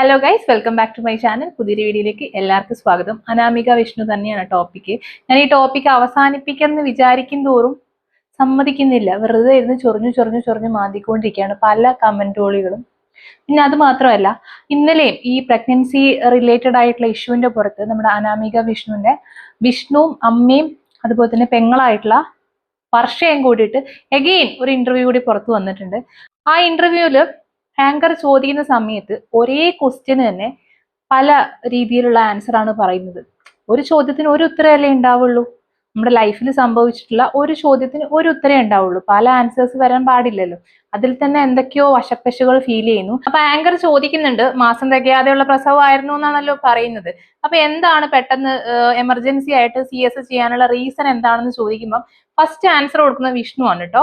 Hello guys welcome back to my channel പുതിയൊരു വീഡിയോയിലേക്ക് എല്ലാവർക്കും സ്വാഗതം. അനാമിക വിഷ്ണു തന്നെയാണ് ടോപ്പിക്ക് ഞാൻ ഈ ടോപ്പിക്ക് അവസാനിപ്പിക്കാമെന്ന് വിചാരിക്കും തോറും സമ്മതിക്കുന്നില്ല. വെറുതെ ഇരുന്ന് ചൊറിഞ്ഞു ചൊറിഞ്ഞു ചൊറിഞ്ഞു മാന്തിക്കൊണ്ടിരിക്കുകയാണ് പല കമന്റോളികളും പിന്നെ അത് മാത്രമല്ല ഇന്നലെയും ഈ പ്രഗ്നൻസി റിലേറ്റഡ് ആയിട്ടുള്ള ഇഷ്യൂവിന്റെ പുറത്ത് നമ്മുടെ അനാമിക വിഷ്ണുവിന്റെ വിഷ്ണുവും അമ്മയും അതുപോലെ തന്നെ പെങ്ങളായിട്ടുള്ള വർഷയും കൂടിയിട്ട് എഗെയിൻ ഒരു ഇന്റർവ്യൂ കൂടി പുറത്ത് വന്നിട്ടുണ്ട്. ആ ഇന്റർവ്യൂവിൽ ആങ്കർ ചോദിക്കുന്ന സമയത്ത് ഒരേ ക്വസ്റ്റ്യന് തന്നെ പല രീതിയിലുള്ള ആൻസർ ആണ് പറയുന്നത്. ഒരു ചോദ്യത്തിന് ഒരു ഉത്തരമല്ലേ ഉണ്ടാവുള്ളൂ. നമ്മുടെ ലൈഫിൽ സംഭവിച്ചിട്ടുള്ള ഒരു ചോദ്യത്തിന് ഒരു ഉത്തരേ ഉണ്ടാവുള്ളൂ. പല ആൻസേഴ്സ് വരാൻ പാടില്ലല്ലോ. അതിൽ തന്നെ എന്തൊക്കെയോ വശപ്പശുകൾ ഫീൽ ചെയ്യുന്നു. അപ്പൊ ആങ്കർ ചോദിക്കുന്നുണ്ട് മാസം തികയാതെയുള്ള പ്രസവമായിരുന്നു എന്നാണല്ലോ പറയുന്നത്. അപ്പൊ എന്താണ് പെട്ടെന്ന് എമർജൻസി ആയിട്ട് സി എസ് ചെയ്യാനുള്ള റീസൺ എന്താണെന്ന് ചോദിക്കുമ്പോൾ ഫസ്റ്റ് ആൻസർ കൊടുക്കുന്ന വിഷ്ണു ആണ് കേട്ടോ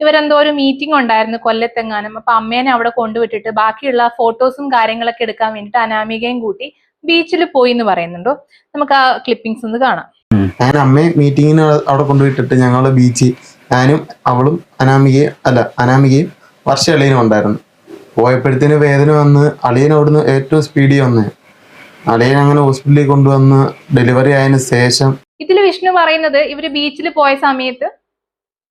ഇവരെന്തോ ഒരു മീറ്റിംഗ് ഉണ്ടായിരുന്നു കൊല്ലത്തെങ്ങാനും. അപ്പൊ അമ്മേനെ അവിടെ കൊണ്ടുവിട്ടിട്ട് ബാക്കിയുള്ള ഫോട്ടോസും കാര്യങ്ങളൊക്കെ എടുക്കാൻ വേണ്ടിട്ട് അനാമികയും കൂട്ടി ബീച്ചിൽ പോയി എന്ന് പറയുന്നുണ്ടോ. നമുക്ക് ആ ക്ലിപ്പിംഗ്സ് ഒന്ന് കാണാം. ഞാൻ അമ്മയെ മീറ്റിങ്ങിന് അവിടെ കൊണ്ടുപോയിട്ടിട്ട് ഞങ്ങൾ ബീച്ചിൽ ഞാനും അവളും അനാമികയും അല്ല അനാമികയും വർഷ അളിയനും ഉണ്ടായിരുന്നു. പോയപ്പോഴത്തേന് വേദന വന്ന് അളിയൻ അവിടുന്ന് ഏറ്റവും സ്പീഡിൽ വന്നേ. അളിയൻ അങ്ങനെ ഹോസ്പിറ്റലിൽ കൊണ്ടുവന്ന് ഡെലിവറി ആയതിനു ശേഷം ഇതിൽ വിഷ്ണു പറയുന്നത് ഇവർ ബീച്ചിൽ പോയ സമയത്ത്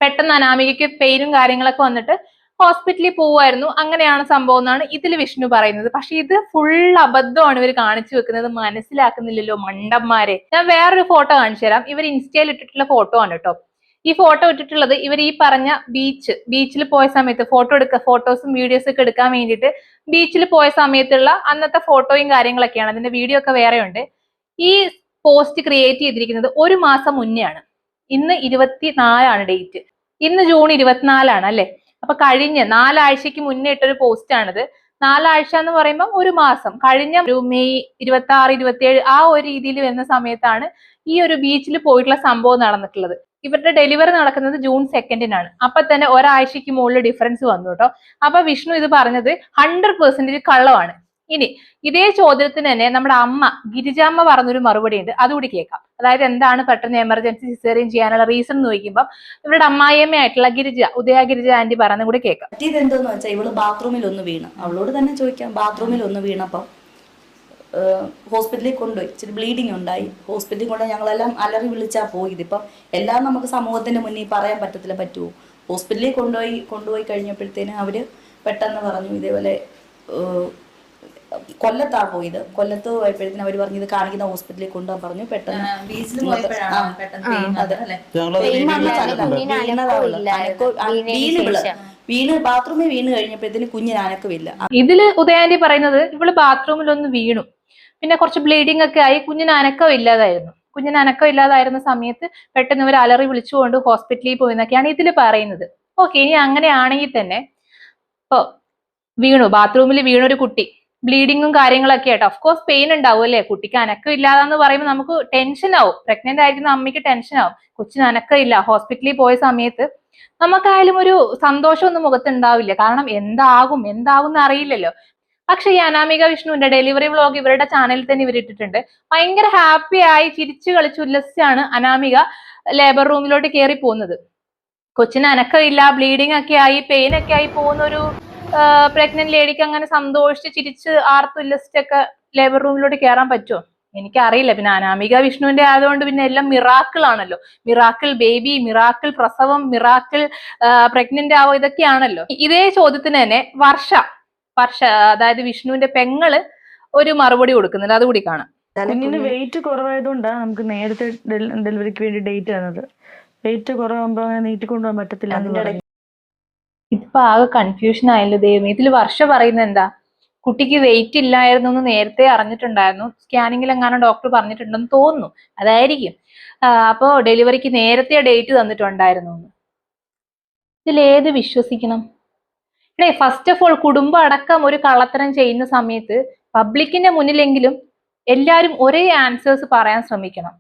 പെട്ടെന്ന് അനാമികയ്ക്ക് പെയിനും കാര്യങ്ങളൊക്കെ വന്നിട്ട് ഹോസ്പിറ്റലിൽ പോവായിരുന്നു അങ്ങനെയാണ് സംഭവം എന്നാണ് ഇതിൽ വിഷ്ണു പറയുന്നത്. പക്ഷെ ഇത് ഫുൾ അബദ്ധമാണ് ഇവർ കാണിച്ചു വെക്കുന്നത്. മനസ്സിലാക്കുന്നില്ലല്ലോ മണ്ടന്മാരെ. ഞാൻ വേറൊരു ഫോട്ടോ കാണിച്ചു തരാം. ഇവർ ഇൻസ്റ്റയിൽ ഇട്ടിട്ടുള്ള ഫോട്ടോ ആണ് കേട്ടോ. ഈ ഫോട്ടോ ഇട്ടിട്ടുള്ളത് ഇവർ ഈ പറഞ്ഞ ബീച്ച് ബീച്ചിൽ പോയ സമയത്ത് ഫോട്ടോ എടുക്കുക ഫോട്ടോസും വീഡിയോസും ഒക്കെ എടുക്കാൻ വേണ്ടിയിട്ട് ബീച്ചിൽ പോയ സമയത്തുള്ള അന്നത്തെ ഫോട്ടോയും കാര്യങ്ങളൊക്കെയാണ്. അതിന്റെ വീഡിയോ ഒക്കെ വേറെ ഉണ്ട് ഈ പോസ്റ്റ് ക്രിയേറ്റ് ചെയ്തിരിക്കുന്നത് ഒരു മാസം മുന്നെയാണ്. ഇന്ന് ഇരുപത്തി നാലാണ് ഡേറ്റ്. ഇന്ന് ജൂൺ ഇരുപത്തിനാലാണ് അല്ലെ? അപ്പൊ കഴിഞ്ഞ നാലാഴ്ചക്ക് മുന്നേ ഇട്ടൊരു പോസ്റ്റ് ആണിത് നാലാഴ്ച എന്ന് പറയുമ്പോൾ ഒരു മാസം. കഴിഞ്ഞ ഒരു മെയ് ഇരുപത്തി ആറ് ഇരുപത്തി ഏഴ് ആ ഒരു രീതിയിൽ വരുന്ന സമയത്താണ് ഈ ഒരു ബീച്ചിൽ പോയിട്ടുള്ള സംഭവം നടന്നിട്ടുള്ളത്. ഇവരുടെ ഡെലിവറി നടക്കുന്നത് ജൂൺ സെക്കൻഡിനാണ്. അപ്പൊ തന്നെ ഒരാഴ്ചക്ക് മുകളിൽ ഡിഫറൻസ് വന്നു കേട്ടോ. അപ്പൊ വിഷ്ണു ഇത് പറഞ്ഞത് ഹൺഡ്രഡ് പെർസെന്റേജ് കള്ളമാണ്. ഇനി ഇതേ ചോദ്യത്തിന് തന്നെ നമ്മുടെ അമ്മ ഗിരിജാമ്മ പറഞ്ഞൊരു മറുപടി ഉണ്ട് അതുകൂടി കേൾക്കാം. അതായത് എന്താണ് പെട്ടെന്ന് എമർജൻസി സിസേറിയൻ ചെയ്യാനുള്ള റീസൺ എന്ന് ചോദിക്കുമ്പോൾ ഇവരുടെ അമ്മായിയമ്മയായിട്ടുള്ള ഗിരിജ ഉദയ ഗിരിജ ആന്റി പറയുന്നത് കൂടി കേൾക്കാം. പറ്റിയത് വെച്ചാൽ ഇവൾ ബാത്റൂമിൽ ഒന്ന് വീണ്. അവളോട് തന്നെ ചോദിക്കാം ബാത്റൂമിൽ ഒന്ന് വീണപ്പം ഹോസ്പിറ്റലിൽ കൊണ്ടുപോയി. ഇച്ചിരി ബ്ലീഡിങ് ഉണ്ടായി. ഹോസ്പിറ്റലിൽ കൊണ്ട് ഞങ്ങളെല്ലാം അലറി വിളിച്ചാൽ പോയി. ഇതിപ്പം എല്ലാം നമുക്ക് സമൂഹത്തിന്റെ മുന്നിൽ പറയാൻ പറ്റത്തില്ല പറ്റുമോ ഹോസ്പിറ്റലിൽ കൊണ്ടുപോയി കൊണ്ടുപോയി കഴിഞ്ഞപ്പോഴത്തേന് അവർ പെട്ടെന്ന് പറഞ്ഞു ഇതേപോലെ ഏഹ്, കൊല്ലത്താ പോയത് കൊല്ലത്ത് പോയപ്പോഴത്തേന് അവർ പറഞ്ഞു ഇത് കാണിക്കുന്ന ഹോസ്പിറ്റലിൽ കൊണ്ടുപോകാൻ പറഞ്ഞു. പെട്ടെന്ന് വീണ് ബാത്റൂമിൽ വീണ് കഴിഞ്ഞപ്പോഴത്തേന് കുഞ്ഞിന് അനക്കമില്ല. ഇതിൽ ഉദയാന്റി പറയുന്നത് ഇവൾ ബാത്റൂമിൽ ഒന്ന് വീണു. പിന്നെ കുറച്ച് ബ്ലീഡിംഗ് ഒക്കെ ആയി. കുഞ്ഞിന് അനക്കം ഇല്ലാതായിരുന്നു കുഞ്ഞിന് അനക്കം ഇല്ലാതായിരുന്ന സമയത്ത് പെട്ടെന്ന് ഇവർ അലറി വിളിച്ചുകൊണ്ട് ഹോസ്പിറ്റലിൽ പോയി എന്നൊക്കെയാണ് ഇതിൽ പറയുന്നത്. ഓക്കെ ഇനി അങ്ങനെയാണെങ്കിൽ തന്നെ ഇപ്പൊ വീണു. ബാത്റൂമിൽ വീണൊരു കുട്ടി. ബ്ലീഡിങ്ങും കാര്യങ്ങളൊക്കെ ആയിട്ട്. ഓഫ് കോഴ്സ് പെയിൻ ഉണ്ടാവും അല്ലേ? കുട്ടിക്ക് അനക്കം ഇല്ലാതെന്ന് പറയുമ്പോൾ നമുക്ക് ടെൻഷൻ ആവും. പ്രഗ്നന്റ് ആയിരിക്കുന്ന അമ്മയ്ക്ക് ടെൻഷൻ ആവും. കൊച്ചിന് അനക്കം ഇല്ല. ഹോസ്പിറ്റലിൽ പോയ സമയത്ത് നമുക്കായാലും ഒരു സന്തോഷമൊന്നും മുഖത്തുണ്ടാവില്ല കാരണം എന്താകും? എന്താകും എന്ന് അറിയില്ലല്ലോ. പക്ഷെ ഈ അനാമിക വിഷ്ണുവിന്റെ ഡെലിവറി വ്ളോഗ് ഇവരുടെ ചാനലിൽ തന്നെ ഇവർ ഇട്ടിട്ടുണ്ട്. ഭയങ്കര ഹാപ്പി ആയി ചിരിച്ചു കളിച്ചു ഉല്ലസിച്ചാണ് അനാമിക ലേബർ റൂമിലോട്ട് കയറി പോകുന്നത്. കൊച്ചിന് അനക്കമില്ല ബ്ലീഡിംഗ് ഒക്കെ ആയി പെയിൻ ഒക്കെ ആയി പോകുന്ന ഒരു പ്രഗ്നന്റ് ലേഡിക്ക് അങ്ങനെ സന്തോഷിച്ച് ചിരിച്ച് ആർത്തുല്ലസിച്ചൊക്കെ ലേബർ റൂമിലോട്ട് കയറാൻ പറ്റുമോ എനിക്കറിയില്ല. പിന്നെ അനാമിക വിഷ്ണുവിന്റെ ആയതുകൊണ്ട് പിന്നെ എല്ലാം മിറാക്കിൾ ആണല്ലോ. മിറാക്കിൾ ബേബി മിറാക്കിൾ പ്രസവം മിറാക്കിൾ പ്രഗ്നന്റ് ആവോ ഇതൊക്കെയാണല്ലോ. ഇതേ ചോദ്യത്തിന് തന്നെ വർഷ വർഷ അതായത് വിഷ്ണുവിന്റെ പെങ്ങൾ ഒരു മറുപടി കൊടുക്കുന്നുണ്ട്. അതുകൂടി കാണാം. കുഞ്ഞിന് വെയിറ്റ് കുറവായതുകൊണ്ടാണ് നമുക്ക് നേരത്തെ ഡെലിവറിക്ക് വേണ്ടി ഡേറ്റ് തന്നത്. വെയിറ്റ് കുറവാകുമ്പോൾ അങ്ങനെ നീട്ടിക്കൊണ്ടുപോകാൻ പറ്റത്തില്ല അതിന്റെ ആകെ കൺഫ്യൂഷൻ ആയല്ലോ ദൈവമേ. ഇതിൽ വർഷ പറയുന്നത് എന്താ? കുട്ടിക്ക് വെയിറ്റ് ഇല്ലായിരുന്നു എന്ന് നേരത്തെ അറിഞ്ഞിട്ടുണ്ടായിരുന്നു. സ്കാനിങ്ങിൽ എങ്ങാനും ഡോക്ടർ പറഞ്ഞിട്ടുണ്ടെന്ന് തോന്നുന്നു. അതായിരിക്കും. അപ്പോ ഡെലിവറിക്ക് നേരത്തെ ഡേറ്റ് തന്നിട്ടുണ്ടായിരുന്നു ഇതിലേത് വിശ്വസിക്കണം? ഇടേ ഫസ്റ്റ് ഓഫ് ഓൾ കുടുംബം അടക്കം ഒരു കള്ളത്തരം ചെയ്യുന്ന സമയത്ത് പബ്ലിക്കിന്റെ മുന്നിലെങ്കിലും എല്ലാവരും ഒരേ ആൻസേഴ്സ് പറയാൻ ശ്രമിക്കണം.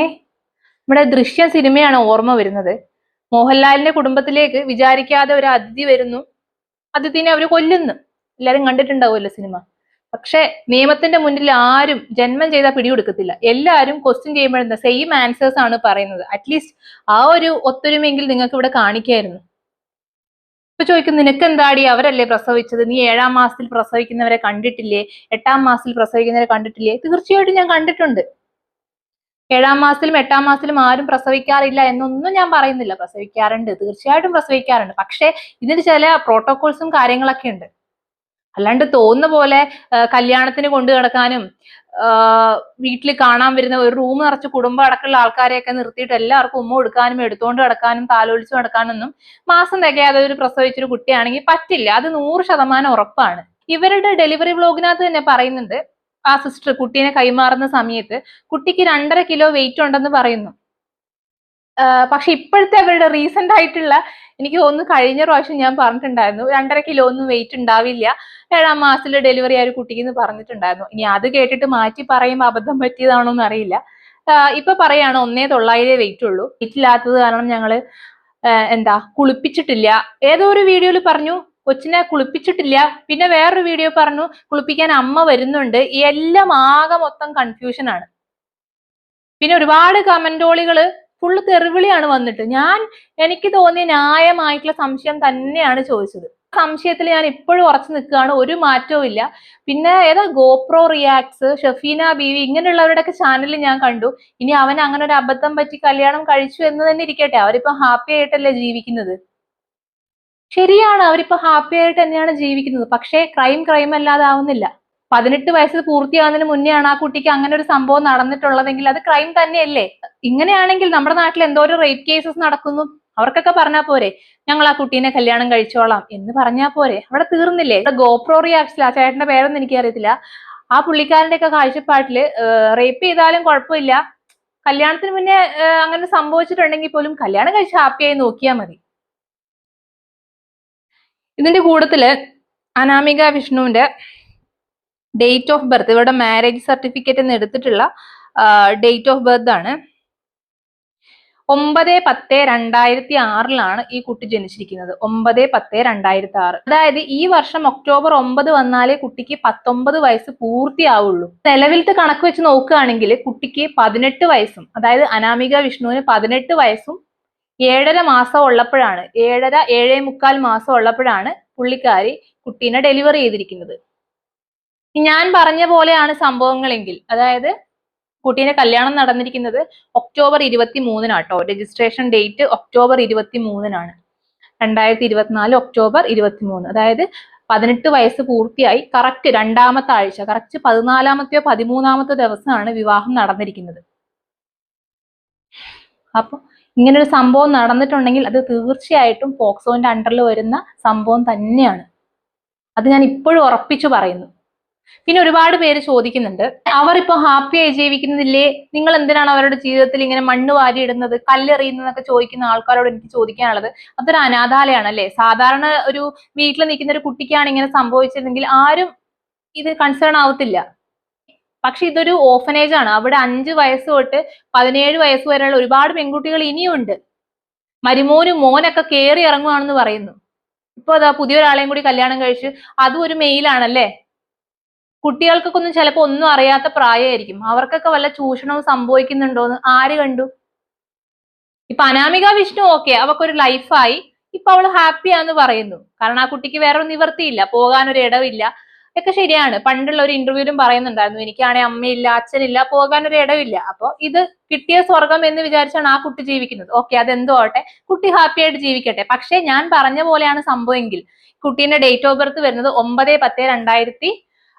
ഏ? നമ്മുടെ ദൃശ്യ സിനിമയാണ് ഓർമ്മ വരുന്നത്. മോഹൻലാലിന്റെ കുടുംബത്തിലേക്ക് വിചാരിക്കാതെ ഒരു അതിഥി വരുന്നു. അതിഥിനെ അവർ കൊല്ലുന്നു. എല്ലാരും കണ്ടിട്ടുണ്ടാവുമല്ലോ സിനിമ. പക്ഷെ നിയമത്തിന്റെ മുന്നിൽ ആരും ജന്മം ചെയ്താൽ പിടികൊടുക്കത്തില്ല. എല്ലാവരും ക്വസ്റ്റ്യൻ ചെയ്യുമ്പോഴെന്താ സെയിം ആൻസേഴ്സ് ആണ് പറയുന്നത്. അറ്റ്ലീസ്റ്റ് ആ ഒരു ഒത്തൊരുമെങ്കിൽ നിങ്ങൾക്ക് ഇവിടെ കാണിക്കായിരുന്നു. ഇപ്പൊ ചോദിക്കും നിനക്ക് എന്താടി അവരല്ലേ പ്രസവിച്ചത്? നീ ഏഴാം മാസത്തിൽ പ്രസവിക്കുന്നവരെ കണ്ടിട്ടില്ലേ? എട്ടാം മാസത്തിൽ പ്രസവിക്കുന്നവരെ കണ്ടിട്ടില്ലേ? തീർച്ചയായിട്ടും ഞാൻ കണ്ടിട്ടുണ്ട്. ഏഴാം മാസത്തിലും എട്ടാം മാസത്തിലും ആരും പ്രസവിക്കാറില്ല എന്നൊന്നും ഞാൻ പറയുന്നില്ല. പ്രസവിക്കാറുണ്ട്. തീർച്ചയായിട്ടും പ്രസവിക്കാറുണ്ട്. പക്ഷേ ഇതിന് ചില പ്രോട്ടോകോൾസും കാര്യങ്ങളൊക്കെ ഉണ്ട്. അല്ലാണ്ട് തോന്നുന്ന പോലെ കല്യാണത്തിന് കൊണ്ടു കിടക്കാനും വീട്ടിൽ കാണാൻ വരുന്ന ഒരു റൂം നിറച്ച് കുടുംബം അടക്കമുള്ള ആൾക്കാരെയൊക്കെ നിർത്തിയിട്ട് എല്ലാവർക്കും ഉമ്മ കൊടുക്കാനും എടുത്തുകൊണ്ട് കിടക്കാനും താലോലിച്ചു കിടക്കാനൊന്നും മാസം തികയാതെ ഒരു പ്രസവിച്ചൊരു കുട്ടിയാണെങ്കിൽ പറ്റില്ല. അത് നൂറ് ശതമാനം ഉറപ്പാണ്. ഇവരുടെ ഡെലിവറി വ്ലോഗിനകത്ത് തന്നെ പറയുന്നുണ്ട്. ആ സിസ്റ്റർ കുട്ടീനെ കൈമാറുന്ന സമയത്ത് കുട്ടിക്ക് രണ്ടര കിലോ വെയിറ്റ് ഉണ്ടെന്ന് പറയുന്നു. പക്ഷെ ഇപ്പോഴത്തെ അവരുടെ റീസെന്റ് ആയിട്ടുള്ള എനിക്ക് ഒന്ന് കഴിഞ്ഞ പ്രാവശ്യം ഞാൻ പറഞ്ഞിട്ടുണ്ടായിരുന്നു രണ്ടര കിലോ ഒന്നും വെയിറ്റ് ഉണ്ടാവില്ല ഏഴാം മാസത്തിൽ ഡെലിവറി ആയ ഒരു കുട്ടിക്ക് എന്ന് പറഞ്ഞിട്ടുണ്ടായിരുന്നു. ഇനി അത് കേട്ടിട്ട് മാറ്റി പറയുമ്പോൾ അബദ്ധം പറ്റിയതാണോ എന്ന് അറിയില്ല ഇപ്പൊ പറയാണ് ഒന്നേ തൊള്ളായിരം വെയിറ്റ് ഉള്ളൂ. വെയിറ്റ് ഇല്ലാത്തത് കാരണം ഞങ്ങൾ എന്താ കുളിപ്പിച്ചിട്ടില്ല. ഏതോ ഒരു വീഡിയോയിൽ പറഞ്ഞു കൊച്ചിനെ കുളിപ്പിച്ചിട്ടില്ല. പിന്നെ വേറൊരു വീഡിയോ പറഞ്ഞു കുളിപ്പിക്കാൻ അമ്മ വരുന്നുണ്ട്. എല്ലാം ആകെ മൊത്തം കൺഫ്യൂഷൻ ആണ്. പിന്നെ ഒരുപാട് കമന്റോളികൾ ഫുള്ള് തെറിവിളിയാണ് വന്നിട്ട്. ഞാൻ എനിക്ക് തോന്നിയ ന്യായമായിട്ടുള്ള സംശയം തന്നെയാണ് ചോദിച്ചത്. സംശയത്തിൽ ഞാൻ ഇപ്പോഴും ഉറച്ചു നിൽക്കുകയാണ് ഒരു മാറ്റവും ഇല്ല. പിന്നെ ഏതാ ഗോപ്രോ റിയാക്ട്സ് ഷഫീന ബീവി ഇങ്ങനെയുള്ളവരുടെയൊക്കെ ചാനലിൽ ഞാൻ കണ്ടു. ഇനി അവൻ അങ്ങനെ ഒരു അബദ്ധം പറ്റി കല്യാണം കഴിച്ചു എന്ന് തന്നെ ഇരിക്കട്ടെ. അവരിപ്പോ ഹാപ്പി ആയിട്ടല്ലേ ജീവിക്കുന്നത്? ശരിയാണ് അവരിപ്പോ ഹാപ്പി ആയിട്ട് തന്നെയാണ് ജീവിക്കുന്നത്. പക്ഷേ ക്രൈം ക്രൈം അല്ലാതെ ആവുന്നില്ല പതിനെട്ട് വയസ്സ് പൂർത്തിയാകുന്നതിന് മുന്നെയാണ് ആ കുട്ടിക്ക് അങ്ങനെ ഒരു സംഭവം നടന്നിട്ടുള്ളതെങ്കിൽ അത് ക്രൈം തന്നെയല്ലേ? ഇങ്ങനെയാണെങ്കിൽ നമ്മുടെ നാട്ടിൽ എന്തോ ഒരു റേപ്പ് കേസസ് നടക്കുന്നു. അവർക്കൊക്കെ പറഞ്ഞാൽ പോരെ ഞങ്ങൾ ആ കുട്ടീനെ കല്യാണം കഴിച്ചോളാം എന്ന് പറഞ്ഞാൽ പോരെ. അവിടെ തീർന്നില്ലേ? ഇവിടെ ഗോപ്രോ റിയാക്ഷൻ ആ ചേട്ടന്റെ പേരൊന്നും എനിക്കറിയത്തില്ല. ആ പുള്ളിക്കാരന്റെ ഒക്കെ റേപ്പ് ചെയ്താലും കുഴപ്പമില്ല. കല്യാണത്തിന് മുന്നേ അങ്ങനെ സംഭവിച്ചിട്ടുണ്ടെങ്കിൽ പോലും കല്യാണം കഴിച്ച് ഹാപ്പിയായി നോക്കിയാൽ മതി. ഇതിന്റെ കൂട്ടത്തിൽ അനാമിക വിഷ്ണുവിന്റെ ഡേറ്റ് ഓഫ് ബർത്ത് ഇവരുടെ മാരേജ് സർട്ടിഫിക്കറ്റ് എന്ന് എടുത്തിട്ടുള്ള ഡേറ്റ് ഓഫ് ബർത്ത് ആണ്. ഒമ്പത് പത്ത് രണ്ടായിരത്തി ആറിലാണ് ഈ കുട്ടി ജനിച്ചിരിക്കുന്നത്. ഒമ്പത് പത്ത് രണ്ടായിരത്തി ആറ്. അതായത് ഈ വർഷം ഒക്ടോബർ ഒമ്പത് വന്നാലേ കുട്ടിക്ക് പത്തൊമ്പത് വയസ്സ് പൂർത്തിയാവുള്ളൂ. നിലവിലത്തെ കണക്ക് വെച്ച് നോക്കുകയാണെങ്കിൽ കുട്ടിക്ക് പതിനെട്ട് വയസ്സും അതായത് അനാമിക വിഷ്ണുവിന് പതിനെട്ട് വയസ്സും ഏഴര മാസം ഉള്ളപ്പോഴാണ് ഏഴര ഏഴേ മുക്കാൽ മാസം ഉള്ളപ്പോഴാണ് പുള്ളിക്കാരി കുട്ടീനെ ഡെലിവറി ചെയ്തിരിക്കുന്നത്. ഞാൻ പറഞ്ഞ പോലെയാണ് സംഭവങ്ങളെങ്കിൽ അതായത് കുട്ടീന്റെ കല്യാണം നടന്നിരിക്കുന്നത് ഒക്ടോബർ ഇരുപത്തി മൂന്നിനാട്ടോ രജിസ്ട്രേഷൻ ഡേറ്റ് ഒക്ടോബർ ഇരുപത്തി മൂന്നിനാണ് രണ്ടായിരത്തി ഇരുപത്തിനാല് ഒക്ടോബർ ഇരുപത്തി മൂന്ന് അതായത് പതിനെട്ട് വയസ്സ് പൂർത്തിയായി കറക്റ്റ് രണ്ടാമത്തെ ആഴ്ച കറക്റ്റ് പതിനാലാമത്തെയോ പതിമൂന്നാമത്തെ ദിവസമാണ് വിവാഹം നടന്നിരിക്കുന്നത്. അപ്പൊ ഇങ്ങനൊരു സംഭവം നടന്നിട്ടുണ്ടെങ്കിൽ അത് തീർച്ചയായിട്ടും പോക്സോന്റെ അണ്ടറിൽ വരുന്ന സംഭവം തന്നെയാണ്. അത് ഞാൻ ഇപ്പോഴും ഉറപ്പിച്ചു പറയുന്നു. പിന്നെ ഒരുപാട് പേര് ചോദിക്കുന്നുണ്ട് അവർ ഇപ്പോൾ ഹാപ്പിയായി ജീവിക്കുന്നില്ലേ? നിങ്ങൾ എന്തിനാണ് അവരുടെ ജീവിതത്തിൽ ഇങ്ങനെ മണ്ണ് വാരി വാരിയിടുന്നത് കല്ലെറിയുന്നതൊക്കെ ചോദിക്കുന്ന ആൾക്കാരോട് എനിക്ക് ചോദിക്കാനുള്ളത് അതൊരു അനാഥാലയാണ് അല്ലേ സാധാരണ ഒരു വീട്ടിൽ നിൽക്കുന്ന ഒരു കുട്ടിക്കാണ് ഇങ്ങനെ സംഭവിച്ചതെങ്കിൽ ആരും ഇത് കൺസേൺ ആവത്തില്ല. പക്ഷെ ഇതൊരു ഓഫനേജ് ആണ്. അവിടെ അഞ്ച് വയസ്സ് തൊട്ട് പതിനേഴ് വയസ്സ് വരെയുള്ള ഒരുപാട് പെൺകുട്ടികൾ ഇനിയുണ്ട്. മരുമോനും മോനൊക്കെ കയറി ഇറങ്ങുവാണെന്ന് പറയുന്നു. ഇപ്പൊ അതാ പുതിയൊരാളെയും കൂടി കല്യാണം കഴിച്ച് അതും ഒരു മെയിലാണല്ലേ കുട്ടികൾക്കൊക്കെ ഒന്നും ചിലപ്പോ ഒന്നും അറിയാത്ത പ്രായമായിരിക്കും. അവർക്കൊക്കെ വല്ല ചൂഷണവും സംഭവിക്കുന്നുണ്ടോന്ന് ആര് കണ്ടു? ഇപ്പൊ അനാമിക വിഷ്ണു ഓക്കെ അവക്കൊരു ലൈഫായി ഇപ്പൊ അവൾ ഹാപ്പിയാന്ന് പറയുന്നു. കാരണം ആ കുട്ടിക്ക് വേറെ നിവർത്തിയില്ല. പോകാനൊരു ഇടവില്ല. ഒക്കെ ശരിയാണ്. പണ്ടുള്ള ഒരു ഇന്റർവ്യൂവിലും പറയുന്നുണ്ടായിരുന്നു എനിക്കാണെ അമ്മയില്ല അച്ഛനില്ല ഒരു ഇടവില്ല. അപ്പൊ ഇത് കിട്ടിയ സ്വർഗം എന്ന് വിചാരിച്ചാണ് ആ കുട്ടി ജീവിക്കുന്നത്. ഓക്കെ അതെന്തോ ആവട്ടെ. കുട്ടി ഹാപ്പി ആയിട്ട് ജീവിക്കട്ടെ. പക്ഷേ ഞാൻ പറഞ്ഞ പോലെയാണ് സംഭവമെങ്കിൽ കുട്ടീന്റെ ഡേറ്റ് ഓഫ് ബർത്ത് വരുന്നത് ഒമ്പത് പത്ത് രണ്ടായിരത്തി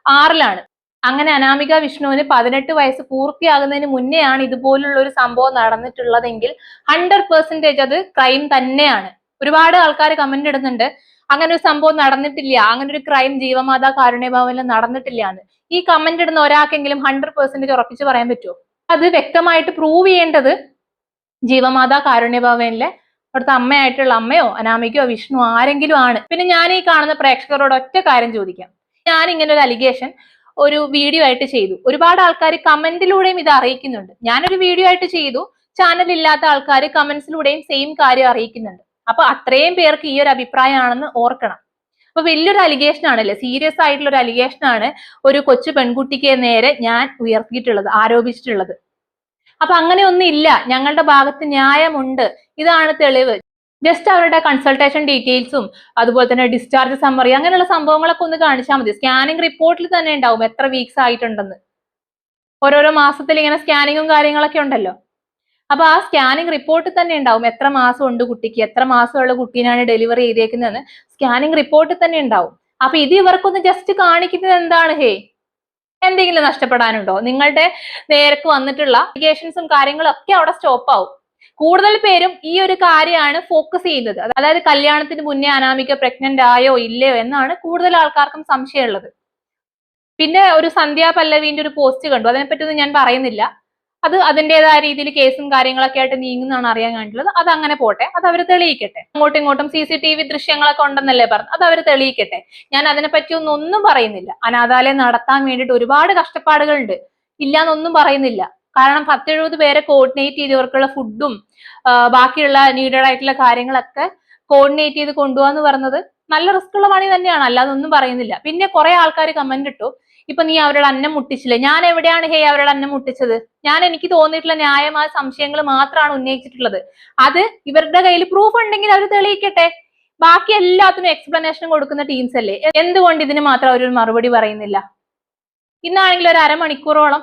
ആറിലാണ്. അങ്ങനെ അനാമിക വിഷ്ണുവിന് പതിനെട്ട് വയസ്സ് പൂർത്തിയാകുന്നതിന് മുന്നെയാണ് ഇതുപോലുള്ള ഒരു സംഭവം നടന്നിട്ടുള്ളതെങ്കിൽ ഹൺഡ്രഡ് പെർസെന്റേജ് അത് ക്രൈം തന്നെയാണ്. ഒരുപാട് ആൾക്കാർ കമന്റ് ഇടുന്നുണ്ട്. അങ്ങനെ ഒരു സംഭവം നടന്നിട്ടില്ല. അങ്ങനെ ഒരു ക്രൈം ജീവമാതാ കാരുണ്യഭവനിൽ നടന്നിട്ടില്ല എന്ന് ഈ കമന്റ് ഇടുന്ന ഒരാൾക്കെങ്കിലും ഹൺഡ്രഡ് പെർസെന്റേജ് ഉറപ്പിച്ച് പറയാൻ പറ്റുമോ അത് വ്യക്തമായിട്ട് പ്രൂവ് ചെയ്യേണ്ടത് ജീവമാതാ കാരുണ്യഭവനിലെ അവിടുത്തെ അമ്മയായിട്ടുള്ള അമ്മയോ അനാമികയോ വിഷ്ണു ആരെങ്കിലും ആണ്. പിന്നെ ഞാൻ ഈ കാണുന്ന പ്രേക്ഷകരോട് ഒറ്റ കാര്യം ചോദിക്കാം. ഞാൻ ഇങ്ങനെ ഒരു അലിഗേഷൻ ഒരു വീഡിയോ ആയിട്ട് ചെയ്തു. ഒരുപാട് ആൾക്കാർ കമന്റിലൂടെയും ഇത് അറിയിക്കുന്നുണ്ട്. ഞാനൊരു വീഡിയോ ആയിട്ട് ചെയ്തു. ചാനൽ ഇല്ലാത്ത ആൾക്കാർ കമന്റ്സിലൂടെയും സെയിം കാര്യം അറിയിക്കുന്നുണ്ട്. അപ്പൊ അത്രയും പേർക്ക് ഈ ഒരു അഭിപ്രായമാണെന്ന് ഓർക്കണം. അപ്പൊ വലിയൊരു അലിഗേഷൻ ആണല്ലേ? സീരിയസ് ആയിട്ടുള്ള ഒരു അലിഗേഷൻ ആണ് ഒരു കൊച്ചു പെൺകുട്ടിക്ക് നേരെ ഞാൻ ഉയർത്തിയിട്ടുള്ളത് ആരോപിച്ചിട്ടുള്ളത്. അപ്പൊ അങ്ങനെയൊന്നും ഇല്ല ഞങ്ങളുടെ ഭാഗത്ത് ന്യായമുണ്ട്. ഇതാണ് തെളിവ്. ജസ്റ്റ് അവരുടെ കൺസൾട്ടേഷൻ ഡീറ്റെയിൽസും അതുപോലെ തന്നെ ഡിസ്ചാർജ് സമ്മറി അങ്ങനെയുള്ള സംഭവങ്ങളൊക്കെ ഒന്ന് കാണിച്ചാൽ മതി. സ്കാനിങ് റിപ്പോർട്ടിൽ തന്നെ ഉണ്ടാവും എത്ര വീക്സ് ആയിട്ടുണ്ടെന്ന്. ഓരോരോ മാസത്തിൽ ഇങ്ങനെ സ്കാനിങ്ങും കാര്യങ്ങളൊക്കെ ഉണ്ടല്ലോ. അപ്പൊ ആ സ്കാനിങ് റിപ്പോർട്ട് തന്നെ ഉണ്ടാവും. എത്ര മാസം ഉണ്ട് കുട്ടിക്ക്? എത്ര മാസമുള്ള കുട്ടീനാണ് ഡെലിവറി ചെയ്തേക്കുന്നതെന്ന് സ്കാനിങ് റിപ്പോർട്ടിൽ തന്നെ ഉണ്ടാവും. അപ്പൊ ഇത് ഇവർക്കൊന്ന് ജസ്റ്റ് കാണിക്കുന്നത് എന്താണ്? ഹേ എന്തെങ്കിലും നഷ്ടപ്പെടാനുണ്ടോ? നിങ്ങളുടെ നേരക്ക് വന്നിട്ടുള്ള അപ്ലിക്കേഷൻസും കാര്യങ്ങളും ഒക്കെ അവിടെ സ്റ്റോപ്പ് ആവും. കൂടുതൽ പേരും ഈ ഒരു കാര്യമാണ് ഫോക്കസ് ചെയ്യുന്നത്. അതായത് കല്യാണത്തിന് മുന്നേ അനാമിക പ്രഗ്നന്റ് ആയോ ഇല്ലയോ എന്നാണ് കൂടുതൽ ആൾക്കാർക്കും സംശയമുള്ളത്. പിന്നെ ഒരു സന്ധ്യാ പല്ലവിന്റെ ഒരു പോസ്റ്റ് കണ്ടു. അതിനെപ്പറ്റി ഒന്നും ഞാൻ പറയുന്നില്ല. അത് അതിന്റെതായ രീതിയിൽ കേസും കാര്യങ്ങളൊക്കെ ആയിട്ട് നീങ്ങുന്നതാണ് അറിയാൻ കണ്ടുള്ളത് അത് അങ്ങനെ പോട്ടെ. അത് അവർ തെളിയിക്കട്ടെ. അങ്ങോട്ടും ഇങ്ങോട്ടും സി സി ടി വി ദൃശ്യങ്ങളൊക്കെ ഉണ്ടെന്നല്ലേ പറഞ്ഞു അത് അവർ തെളിയിക്കട്ടെ. ഞാൻ അതിനെപ്പറ്റി ഒന്നും ഒന്നും പറയുന്നില്ല. അനാഥാലയം നടത്താൻ വേണ്ടിയിട്ട് ഒരുപാട് കഷ്ടപ്പാടുകളുണ്ട്. ഇല്ലാന്നൊന്നും പറയുന്നില്ല. കാരണം പത്തെഴുപത് പേരെ കോർഡിനേറ്റ് ചെയ്തവർക്കുള്ള ഫുഡും ബാക്കിയുള്ള നീഡഡ് ആയിട്ടുള്ള കാര്യങ്ങളൊക്കെ കോർഡിനേറ്റ് ചെയ്ത് കൊണ്ടുപോകാന്ന് പറഞ്ഞത് നല്ല റിസ്ക് ഉള്ള പണി തന്നെയാണ്. അല്ലാതെ ഒന്നും പറയുന്നില്ല. പിന്നെ കുറെ ആൾക്കാർ കമന്റ് ഇട്ടു. ഇപ്പൊ നീ അവരുടെ അന്നം മുട്ടിച്ചില്ലേ? ഞാൻ എവിടെയാണ് ഹേ അവരുടെ അന്നം മുട്ടിച്ചത്? ഞാൻ എനിക്ക് തോന്നിയിട്ടുള്ള ന്യായമായ സംശയങ്ങൾ മാത്രമാണ് ഉന്നയിച്ചിട്ടുള്ളത്. അത് ഇവരുടെ കയ്യിൽ പ്രൂഫ് ഉണ്ടെങ്കിൽ അവർ തെളിയിക്കട്ടെ. ബാക്കി എല്ലാത്തിനും എക്സ്പ്ലനേഷൻ കൊടുക്കുന്ന ടീംസ് അല്ലേ? എന്തുകൊണ്ട് ഇതിന് മാത്രം അവരൊരു മറുപടി പറയുന്നില്ല? ഇന്നാണെങ്കിൽ ഒരു അരമണിക്കൂറോളം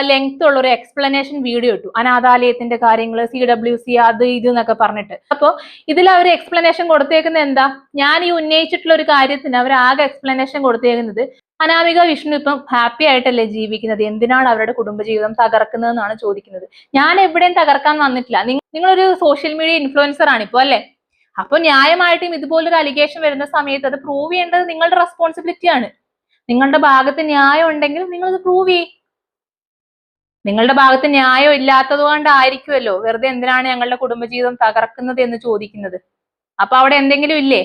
ലെങ്ത് ഉള്ള ഒരു എക്സ്പ്ലനേഷൻ വീഡിയോ ഇട്ടു. അനാഥാലയത്തിന്റെ കാര്യങ്ങൾ സി ഡബ്ല്യു സി അത് ഇത് എന്നൊക്കെ പറഞ്ഞിട്ട്. അപ്പോൾ ഇതിൽ അവർ എക്സ്പ്ലനേഷൻ കൊടുത്തേക്കുന്നത് എന്താ? ഞാൻ ഈ ഉന്നയിച്ചിട്ടുള്ള ഒരു കാര്യത്തിന് അവർ ആകെ എക്സ്പ്ലനേഷൻ കൊടുത്തേക്കുന്നത് അനാമിക വിഷ്ണു ഇപ്പം ഹാപ്പി ആയിട്ടല്ലേ ജീവിക്കുന്നത്? എന്തിനാണ് അവരുടെ കുടുംബജീവിതം തകർക്കുന്നതെന്നാണ് ചോദിക്കുന്നത്. ഞാൻ എവിടെയും തകർക്കാൻ വന്നിട്ടില്ല. നിങ്ങ- നിങ്ങളൊരു സോഷ്യൽ മീഡിയ ഇൻഫ്ലുവൻസർ ആണ് ഇപ്പോൾ അല്ലേ? അപ്പൊ ന്യായമായിട്ടും ഇതുപോലൊരു അലിഗേഷൻ വരുന്ന സമയത്ത് അത് പ്രൂവ് ചെയ്യേണ്ടത് നിങ്ങളുടെ റെസ്പോൺസിബിലിറ്റിയാണ് നിങ്ങളുടെ ഭാഗത്ത് ന്യായം ഉണ്ടെങ്കിൽ നിങ്ങൾ അത് പ്രൂവ് ചെയ്യും. നിങ്ങളുടെ ഭാഗത്ത് ന്യായം ഇല്ലാത്തത് കൊണ്ടായിരിക്കുമല്ലോ വെറുതെ എന്തിനാണ് ഞങ്ങളുടെ കുടുംബജീവിതം തകർക്കുന്നത് എന്ന് ചോദിക്കുന്നത്? അപ്പൊ അവിടെ എന്തെങ്കിലും ഇല്ലേ?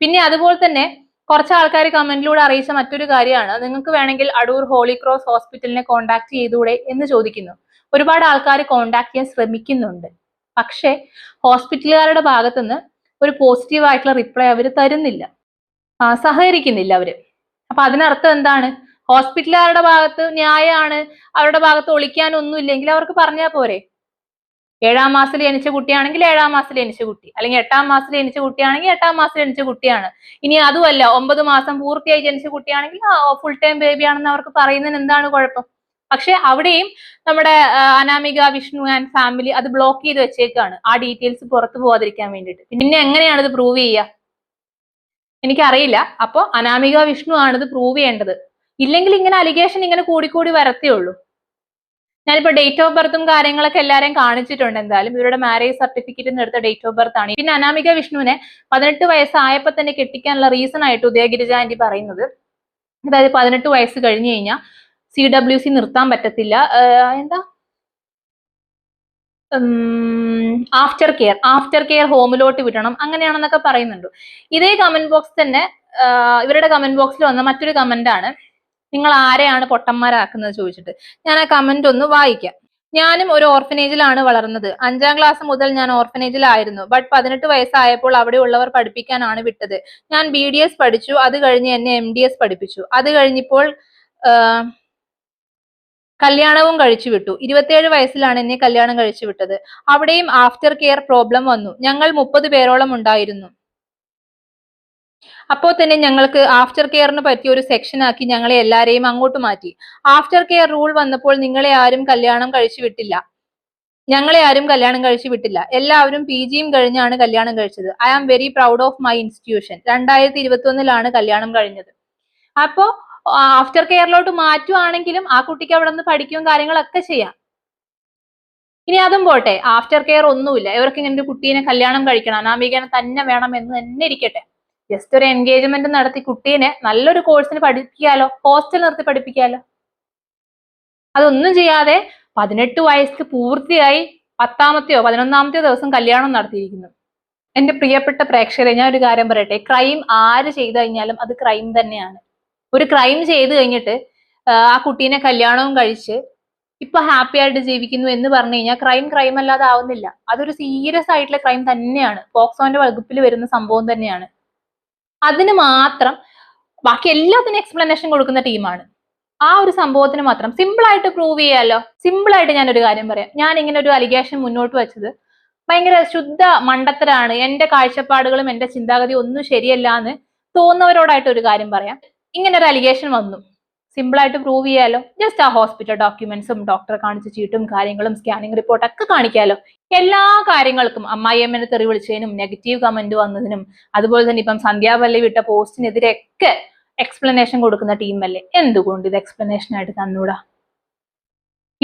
പിന്നെ അതുപോലെ തന്നെ കുറച്ച് ആൾക്കാർ കമന്റിലൂടെ അറിയിച്ച മറ്റൊരു കാര്യമാണ്. നിങ്ങൾക്ക് വേണമെങ്കിൽ അടൂർ ഹോളി ക്രോസ് ഹോസ്പിറ്റലിനെ കോൺടാക്ട് ചെയ്തുകൂടെ എന്ന് ചോദിക്കുന്നു. ഒരുപാട് ആൾക്കാർ കോൺടാക്ട് ചെയ്യാൻ ശ്രമിക്കുന്നുണ്ട്. പക്ഷേ ഹോസ്പിറ്റലുകാരുടെ ഭാഗത്തുനിന്ന് ഒരു പോസിറ്റീവ് ആയിട്ടുള്ള റിപ്ലൈ അവർ തരുന്നില്ല. സഹകരിക്കുന്നില്ല അവർ. അപ്പൊ അതിനർത്ഥം എന്താണ്? ഹോസ്പിറ്റലുകാരുടെ ഭാഗത്ത് ന്യായമാണ് അവരുടെ ഭാഗത്ത് ഒളിക്കാനൊന്നും ഇല്ലെങ്കിൽ അവർക്ക് പറഞ്ഞാൽ പോരെ. ഏഴാം മാസത്തിൽ ജനിച്ച കുട്ടിയാണെങ്കിൽ ഏഴാം മാസത്തിൽ ജനിച്ച കുട്ടി അല്ലെങ്കിൽ എട്ടാം മാസത്തിൽ ജനിച്ച കുട്ടിയാണെങ്കിൽ എട്ടാം മാസത്തിൽ ജനിച്ച കുട്ടിയാണ്. ഇനി അതുമല്ല ഒമ്പത് മാസം പൂർത്തിയായി ജനിച്ച കുട്ടിയാണെങ്കിൽ ഫുൾ ടൈം ബേബി ആണെന്ന് അവർക്ക് പറയുന്നതിന് എന്താണ് കുഴപ്പം? പക്ഷെ അവിടെയും നമ്മുടെ അനാമിക വിഷ്ണു ആൻഡ് ഫാമിലി അത് ബ്ലോക്ക് ചെയ്ത് വെച്ചേക്കാണ്. ആ ഡീറ്റെയിൽസ് പുറത്തു പോവാതിരിക്കാൻ വേണ്ടിയിട്ട്. പിന്നെ എങ്ങനെയാണ് ഇത് പ്രൂവ് ചെയ്യുക? എനിക്കറിയില്ല. അപ്പൊ അനാമിക വിഷ്ണു ആണ് ഇത് പ്രൂവ് ചെയ്യേണ്ടത്. ഇല്ലെങ്കിൽ ഇങ്ങനെ അലിഗേഷൻ ഇങ്ങനെ കൂടിക്കൂടി വരത്തേ ഉള്ളൂ. ഞാനിപ്പോ ഡേറ്റ് ഓഫ് ബർത്തും കാര്യങ്ങളൊക്കെ എല്ലാരെയും കാണിച്ചിട്ടുണ്ട് എന്തായാലും. ഇവരുടെ മാരേജ് സർട്ടിഫിക്കറ്റ് എടുത്ത ഡേറ്റ് ഓഫ് ബർത്ത് ആണ്. പിന്നെ അനാമിക വിഷ്ണുവിനെ പതിനെട്ട് വയസ്സായപ്പോ തന്നെ കെട്ടിക്കാനുള്ള റീസൺ ആയിട്ട് ഉദയഗിരിജ ആന്റി പറയുന്നത്. അതായത് പതിനെട്ട് വയസ്സ് കഴിഞ്ഞു കഴിഞ്ഞാൽ സി ഡബ്ല്യു സി നിർത്താൻ പറ്റത്തില്ല. എന്താ? ആഫ്റ്റർ കെയർ ആഫ്റ്റർ കെയർ ഹോമിലോട്ട് വിടണം. അങ്ങനെയാണെന്നൊക്കെ പറയുന്നുണ്ട്. ഇതേ കമന്റ് ബോക്സ് തന്നെ ഇവരുടെ കമന്റ് ബോക്സിൽ വന്ന മറ്റൊരു കമന്റ് ആണ്. നിങ്ങൾ ആരെയാണ് പൊട്ടന്മാരാക്കുന്നത് ചോദിച്ചിട്ട്. ഞാൻ ആ കമന്റ് ഒന്ന് വായിക്കാം. ഞാനും ഒരു ഓർഫനേജിലാണ് വളർന്നത്. അഞ്ചാം ക്ലാസ് മുതൽ ഞാൻ ഓർഫനേജിലായിരുന്നു ബട്ട് പതിനെട്ട് വയസ്സായപ്പോൾ അവിടെ ഉള്ളവർ പഠിപ്പിക്കാനാണ് വിട്ടത്. ഞാൻ ബി ഡി എസ് പഠിച്ചു. അത് കഴിഞ്ഞ് എന്നെ എം ഡി എസ് പഠിപ്പിച്ചു. അത് കഴിഞ്ഞപ്പോൾ കല്യാണവും കഴിച്ചു വിട്ടു ഇരുപത്തിയേഴ് വയസ്സിലാണ് എന്നെ കല്യാണം കഴിച്ചു വിട്ടത് അവിടെയും ആഫ്റ്റർ കെയർ പ്രോബ്ലം വന്നു. ഞങ്ങൾ മുപ്പത് പേരോളം ഉണ്ടായിരുന്നു. അപ്പോൾ തന്നെ ഞങ്ങൾക്ക് ആഫ്റ്റർ കെയറിന് പറ്റിയ ഒരു സെക്ഷൻ ആക്കി ഞങ്ങളെ എല്ലാരെയും അങ്ങോട്ട് മാറ്റി. ആഫ്റ്റർ കെയർ റൂൾ വന്നപ്പോൾ നിങ്ങളെ ആരും കല്യാണം കഴിച്ചു വിട്ടില്ല. ഞങ്ങളെ ആരും കല്യാണം കഴിച്ചു വിട്ടില്ല. എല്ലാവരും പി ജിയും കഴിഞ്ഞാണ് കല്യാണം കഴിച്ചത്. I am very proud of my institution രണ്ടായിരത്തി ഇരുപത്തി ഒന്നിലാണ് കല്യാണം കഴിഞ്ഞത്. അപ്പോ ആഫ്റ്റർ കെയറിലോട്ട് മാറ്റുവാണെങ്കിലും ആ കുട്ടിക്ക് അവിടെ നിന്ന് പഠിക്കുകയും കാര്യങ്ങളൊക്കെ ചെയ്യാം. ഇനി അതും പോട്ടെ. ആഫ്റ്റർ കെയർ ഒന്നുമില്ല. ഇവർക്ക് ഇങ്ങനെ ഒരു കുട്ടീനെ കല്യാണം കഴിക്കണം. അനാമികനെ തന്നെ വേണം എന്ന് തന്നെ ഇരിക്കട്ടെ. ജസ്റ്റ് ഒരു എൻഗേജ്മെന്റ് നടത്തി കുട്ടീനെ നല്ലൊരു കോഴ്സിന് പഠിപ്പിക്കാലോ ഹോസ്റ്റൽ നിർത്തി പഠിപ്പിക്കാലോ. അതൊന്നും ചെയ്യാതെ പതിനെട്ട് വയസ്സ് പൂർത്തിയായി പത്താമത്തെയോ പതിനൊന്നാമത്തെയോ ദിവസം കല്യാണം നടത്തിയിരിക്കുന്നു. എന്റെ പ്രിയപ്പെട്ട പ്രേക്ഷകരെ ഞാൻ ഒരു കാര്യം പറയട്ടെ. ക്രൈം ആര് ചെയ്തു കഴിഞ്ഞാലും അത് ക്രൈം തന്നെയാണ്. ഒരു ക്രൈം ചെയ്തു കഴിഞ്ഞിട്ട് ആ, കുട്ടീനെ കല്യാണവും കഴിച്ച് ഇപ്പൊ ഹാപ്പി ആയിട്ട് ജീവിക്കുന്നു എന്ന് പറഞ്ഞു കഴിഞ്ഞാൽ ക്രൈം ക്രൈം അല്ലാതെ ആവുന്നില്ല. അതൊരു സീരിയസ് ആയിട്ടുള്ള ക്രൈം തന്നെയാണ്. പോക്സോന്റെ വകുപ്പിൽ വരുന്ന സംഭവം തന്നെയാണ്. അതിന് മാത്രം ബാക്കി എല്ലാത്തിനും എക്സ്പ്ലനേഷൻ കൊടുക്കുന്ന ടീമാണ് ആ ഒരു സംഭവത്തിന് മാത്രം സിമ്പിൾ ആയിട്ട് പ്രൂവ് ചെയ്യാലോ? സിമ്പിൾ ആയിട്ട് ഞാൻ ഒരു കാര്യം പറയാം. ഞാൻ ഇങ്ങനെ ഒരു അലിഗേഷൻ മുന്നോട്ട് വെച്ചത് ഭയങ്കര ശുദ്ധ മണ്ടത്തരാണ്. എന്റെ കാഴ്ചപ്പാടുകളും എന്റെ ചിന്താഗതി ഒന്നും ശരിയല്ല എന്ന് തോന്നുന്നവരോടായിട്ട് ഒരു കാര്യം പറയാം. ഇങ്ങനെ ഒരു അലിഗേഷൻ വന്നു. സിമ്പിൾ ആയിട്ട് പ്രൂവ് ചെയ്യാലോ? ജസ്റ്റ് ആ ഹോസ്പിറ്റൽ ഡോക്യുമെന്റ്സും ഡോക്ടറെ കാണിച്ച ചീട്ടും കാര്യങ്ങളും സ്കാനിങ് റിപ്പോർട്ട് ഒക്കെ കാണിക്കാലോ? എല്ലാ കാര്യങ്ങൾക്കും അമ്മായിയമ്മനെ തെറി വിളിച്ചതിനും നെഗറ്റീവ് കമന്റ് വന്നതിനും അതുപോലെ തന്നെ ഇപ്പം സന്ധ്യാപല്ലി വിട്ട പോസ്റ്റിനെതിരെയൊക്കെ എക്സ്പ്ലനേഷൻ കൊടുക്കുന്ന ടീമല്ലേ? എന്തുകൊണ്ട് ഇത് എക്സ്പ്ലനേഷൻ ആയിട്ട് തന്നൂടാ?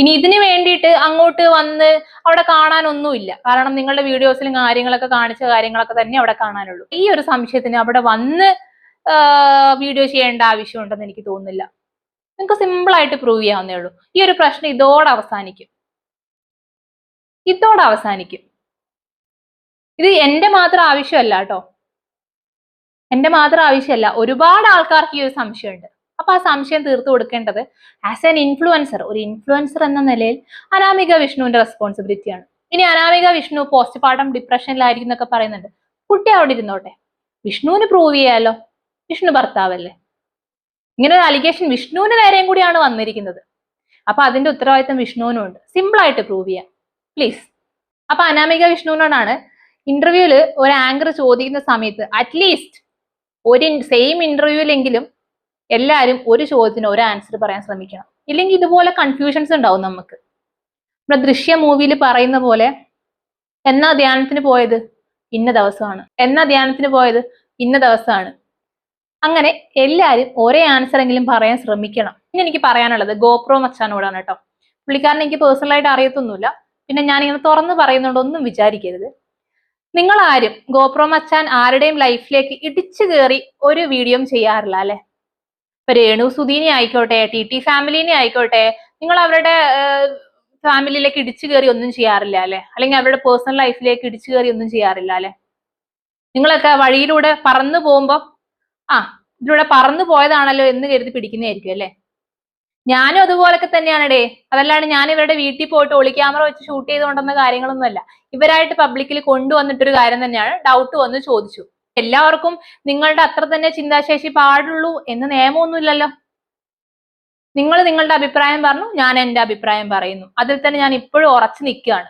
ഇനി ഇതിന് വേണ്ടിയിട്ട് അങ്ങോട്ട് വന്ന് അവിടെ കാണാനൊന്നുമില്ല. കാരണം നിങ്ങളുടെ വീഡിയോസിലും കാര്യങ്ങളൊക്കെ കാണിച്ച കാര്യങ്ങളൊക്കെ തന്നെ അവിടെ കാണാനുള്ളൂ. ഈ ഒരു സംശയത്തിന് അവിടെ വന്ന് വീഡിയോ ചെയ്യേണ്ട ആവശ്യമുണ്ടെന്ന് എനിക്ക് തോന്നുന്നില്ല. നിങ്ങൾക്ക് സിമ്പിൾ ആയിട്ട് പ്രൂവ് ചെയ്യാവുന്നേ ഉള്ളൂ. ഈ ഒരു പ്രശ്നം ഇതോടെ അവസാനിക്കും. ഇതോടെ അവസാനിക്കും. ഇത് എന്റെ മാത്രം ആവശ്യമല്ല കേട്ടോ. എന്റെ മാത്രം ആവശ്യമല്ല. ഒരുപാട് ആൾക്കാർക്ക് ഈ ഒരു സംശയമുണ്ട്. അപ്പൊ ആ സംശയം തീർത്തു കൊടുക്കേണ്ടത് ആസ് എൻ ഇൻഫ്ലുവൻസർ ഒരു ഇൻഫ്ലുവൻസർ എന്ന നിലയിൽ അനാമിക വിഷ്ണുവിന്റെ റെസ്പോൺസിബിലിറ്റിയാണ് ഇനി അനാമിക വിഷ്ണു പോസ്റ്റ് പാർട്ടം ഡിപ്രഷനിലായിരിക്കും എന്നൊക്കെ പറയുന്നുണ്ട്. കുട്ടി അവിടെ ഇരുന്നോട്ടെ. വിഷ്ണുവിന് പ്രൂവ് ചെയ്യാലോ? വിഷ്ണു ഭർത്താവല്ലേ? ഇങ്ങനെ ഒരു അലിഗേഷൻ വിഷ്ണുവിന് നേരെയും കൂടിയാണ് വന്നിരിക്കുന്നത്. അപ്പൊ അതിന്റെ ഉത്തരവാദിത്തം വിഷ്ണുവിനും ഉണ്ട് സിമ്പിൾ ആയിട്ട് പ്രൂവ് ചെയ്യാം. പ്ലീസ് അപ്പൊ അനാമിക വിഷ്ണുവിനോടാണ് ഇന്റർവ്യൂൽ ഒരു ആങ്കർ ചോദിക്കുന്ന സമയത്ത് അറ്റ്ലീസ്റ്റ് ഒരു സെയിം ഇന്റർവ്യൂലെങ്കിലും എല്ലാവരും ഒരു ചോദ്യത്തിന് ഒരു ആൻസർ പറയാൻ ശ്രമിക്കണം. ഇല്ലെങ്കിൽ ഇതുപോലെ കൺഫ്യൂഷൻസ് ഉണ്ടാവും നമുക്ക്. നമ്മുടെ ദൃശ്യ മൂവിയിൽ പറയുന്ന പോലെ എന്നാ ധ്യാനത്തിന് പോയത്? ഇന്ന ദിവസമാണ്. എന്നാ ധ്യാനത്തിന് പോയത്? ഇന്ന ദിവസമാണ്. അങ്ങനെ എല്ലാവരും ഒരേ ആൻസർ എങ്കിലും പറയാൻ ശ്രമിക്കണം. ഇനി എനിക്ക് പറയാനുള്ളത് ഗോപ്രോ മച്ചാനോടാണ് കേട്ടോ. പുള്ളിക്കാരനെ എനിക്ക് പേഴ്സണലായിട്ട് അറിയത്തൊന്നുമില്ല. പിന്നെ ഞാൻ ഇങ്ങനെ തുറന്ന് പറയുന്നുണ്ട് ഒന്നും വിചാരിക്കരുത്. നിങ്ങൾ ആരും ഗോപ്രോ മച്ചാൻ ആരുടെയും ലൈഫിലേക്ക് ഇടിച്ചു കയറി ഒരു വീഡിയോയും ചെയ്യാറില്ല അല്ലെ? ഇപ്പൊ രേണു സുധീനെ ആയിക്കോട്ടെ ടി ടി ഫാമിലിനെ ആയിക്കോട്ടെ നിങ്ങൾ അവരുടെ ഫാമിലിയിലേക്ക് ഇടിച്ചു കയറി ഒന്നും ചെയ്യാറില്ല അല്ലെ? അല്ലെങ്കിൽ അവരുടെ പേഴ്സണൽ ലൈഫിലേക്ക് ഇടിച്ചു കയറി ഒന്നും ചെയ്യാറില്ല അല്ലെ? നിങ്ങളൊക്കെ വഴിയിലൂടെ പറന്നു പോകുമ്പോ ആ ഇതിലൂടെ പറന്നു പോയതാണല്ലോ എന്ന് കരുതി പിടിക്കുന്നതായിരിക്കും അല്ലേ? ഞാനും അതുപോലൊക്കെ തന്നെയാണ് ഡേ അതല്ലാണ്ട് ഞാൻ ഇവരുടെ വീട്ടിൽ പോയിട്ട് ഒളി ക്യാമറ വെച്ച് ഷൂട്ട് ചെയ്തുകൊണ്ടെന്ന കാര്യങ്ങളൊന്നുമല്ല ഇവരായിട്ട് പബ്ലിക്കിൽ കൊണ്ടുവന്നിട്ടൊരു കാര്യം തന്നെയാണ്. ഡൗട്ട് വന്ന് ചോദിച്ചു. എല്ലാവർക്കും നിങ്ങളുടെ അത്ര തന്നെ ചിന്താശേഷി പാടുള്ളൂ എന്ന് നിയമമൊന്നുമില്ലല്ലോ. നിങ്ങൾ നിങ്ങളുടെ അഭിപ്രായം പറഞ്ഞു ഞാൻ എന്റെ അഭിപ്രായം പറയുന്നു. അതിൽ തന്നെ ഞാൻ ഇപ്പോഴും ഉറച്ചു നിൽക്കുകയാണ്.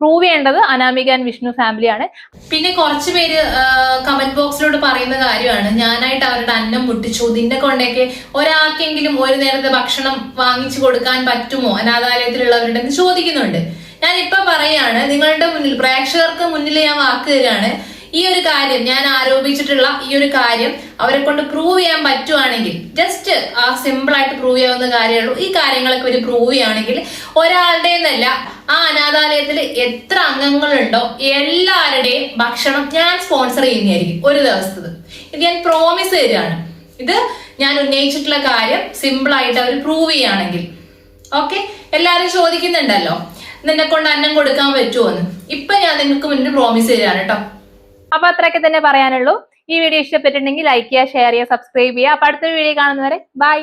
പ്രൂവ് ചെയ്യേണ്ടത് അനാമിക ആൻഡ് വിഷ്ണു ഫാമിലിയാണ് പിന്നെ കുറച്ച് പേര് കമന്റ് ബോക്സിലോട് പറയുന്ന കാര്യമാണ്. ഞാനായിട്ട് അവരുടെ അന്നം മുട്ടിച്ചു. ഇതിന്റെ കൊണ്ടൊക്കെ ഒരാൾക്കെങ്കിലും ഒരു നേരത്തെ ഭക്ഷണം വാങ്ങിച്ചു കൊടുക്കാൻ പറ്റുമോ? അനാഥാലയത്തിലുള്ളവരുടെ ചോദിക്കുന്നുണ്ട്. ഞാൻ ഇപ്പൊ പറയാണ് നിങ്ങളുടെ മുന്നിൽ പ്രേക്ഷകർക്ക് മുന്നിൽ ഞാൻ വാക്ക് തരാണ് ഈ ഒരു കാര്യം ഞാൻ ആരോപിച്ചിട്ടുള്ള ഈ ഒരു കാര്യം അവരെ കൊണ്ട് പ്രൂവ് ചെയ്യാൻ പറ്റുവാണെങ്കിൽ ജസ്റ്റ് ആ സിമ്പിൾ ആയിട്ട് പ്രൂവ് ചെയ്യാവുന്ന കാര്യമുള്ളൂ ഈ കാര്യങ്ങളൊക്കെ ഒരു പ്രൂവ് ചെയ്യുകയാണെങ്കിൽ ഒരാളുടെ എന്നല്ല ആ അനാഥാലയത്തിൽ എത്ര അംഗങ്ങളുണ്ടോ എല്ലാവരുടെയും ഭക്ഷണം ഞാൻ സ്പോൺസർ ചെയ്യുന്നതായിരിക്കും ഒരു ദിവസത്തത് ഇത് ഞാൻ പ്രോമിസ് തരികയാണ്. ഇത് ഞാൻ ഉന്നയിച്ചിട്ടുള്ള കാര്യം സിമ്പിൾ ആയിട്ട് അവർ പ്രൂവ് ചെയ്യുകയാണെങ്കിൽ. ഓക്കെ എല്ലാവരും ചോദിക്കുന്നുണ്ടല്ലോ നിന്നെ കൊണ്ട് അന്നം കൊടുക്കാൻ പറ്റുമോ എന്ന് ഇപ്പൊ ഞാൻ നിങ്ങൾക്ക് മുന്നിൽ പ്രോമിസ് തരാണ് കേട്ടോ. അപ്പൊ അത്രയൊക്കെ തന്നെ പറയാനുള്ളൂ. ഈ വീഡിയോ ഇഷ്ടപ്പെട്ടിട്ടുണ്ടെങ്കിൽ ലൈക്ക് ചെയ്യുക ഷെയർ ചെയ്യുക സബ്സ്ക്രൈബ് ചെയ്യുക. അപ്പൊ അടുത്തൊരു വീഡിയോ കാണുന്നവരെ ബൈ